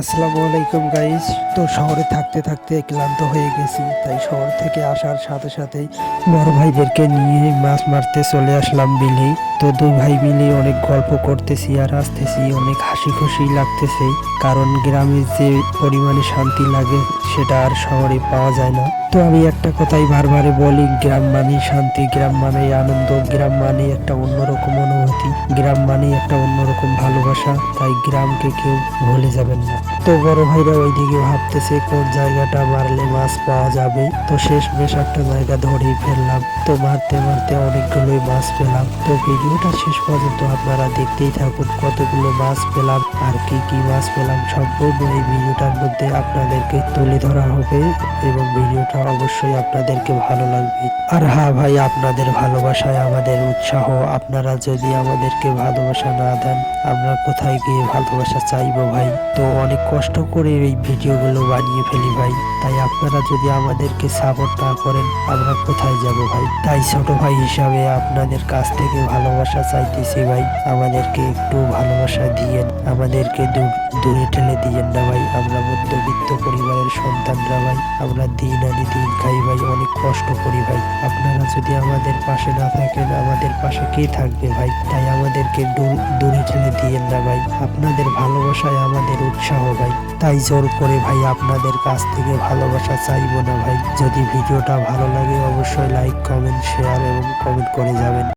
আসসালামু আলাইকুম গাইজ তো শহরে থাকতে থাকতে ক্লান্ত হয়ে গেছি, তাই শহর থেকে আসার সাথে সাথেই বড় ভাইদেরকে নিয়ে মাছ মারতে চলে আসলাম বিলে। তো দুই ভাই মিলে অনেক গল্প করতেছি আর আসতেছি অনেক হাসি খুশি লাগতেছে, কারণ গ্রামের যে পরিমাণে শান্তি লাগে সেটা আর শহরে পাওয়া যায় না। তো আমি একটা কথাই বারবারে বলি, গ্রাম মানে শান্তি, গ্রাম মানে আনন্দ, গ্রাম মানে একটা অন্যরকম অনুভূতি, গ্রাম মানে একটা অন্যরকম ভালোবাসা, তাই গ্রামকে কেউ ভুলে যাবেন না। তো বড় ভাইরা ওইদিকে ভাবতেছে, কোন জায়গাটা মারলে মাছ পাওয়া যাবে? তো শেষ বেশ একটা জায়গা ধরেই ফেললাম। তো মারতে মারতে অনেকগুলোই মাছ পেলাম। তো ভিডিওটা শেষ পর্যন্ত আপনারা দেখতেই থাকুন, কতগুলো মাছ পেলাম আর কি কি মাছ পেলাম। সম্পূর্ণ এই ভিডিওটার মধ্যে আপনাদেরকে তুলে ধরা হবে এবং ভিডিওটা অবশ্যই আপনাদেরকে ভালো লাগবে। আর হ্যাঁ ভাই, আপনাদের ভালোবাসায় আমাদের উৎসাহ। আপনারা যদি আমাদেরকে ভালোবাসা না দেন, আমরা কোথায় গিয়ে ভালোবাসা চাইব ভাই? তো অনেক কষ্ট করে এই ভিডিওগুলো বানিয়ে ফেলি ভাই। তাই আপনারা যদি আমাদেরকে সাপোর্ট না করেন, আমরা কোথায় যাব ভাই? তাই ছোট ভাই হিসাবে আপনাদের কাছ থেকে ভালোবাসা চাইতেছি ভাই। আমাদেরকে একটু ভালোবাসা দিয়েন, আমাদেরকে দূর- ঠেলে দিয়েন না ভাই। আমরা মধ্যবিত্ত পরিবারের সন্তানরা ভাই। আমরা দিন আনি দিন খাই ভাই, অনেক কষ্ট করি ভাই। আপনারা যদি আমাদের পাশে না থাকেন, আমাদের পাশে কে থাকবে ভাই? তাই আমাদেরকে দূর- দূরে ঠেলে দিয়েন না ভাই। আপনাদের ভালোবাসায় আমাদের উৎসাহ ভাই। তাই জোর করে ভাই আপনাদের কাছ থেকে ভালোবাসা চাইব না ভাই। যদি ভিডিওটা ভালো লাগে অবশ্যই লাইক কমেন্ট শেয়ার এবং কমেন্ট করে যাবেন।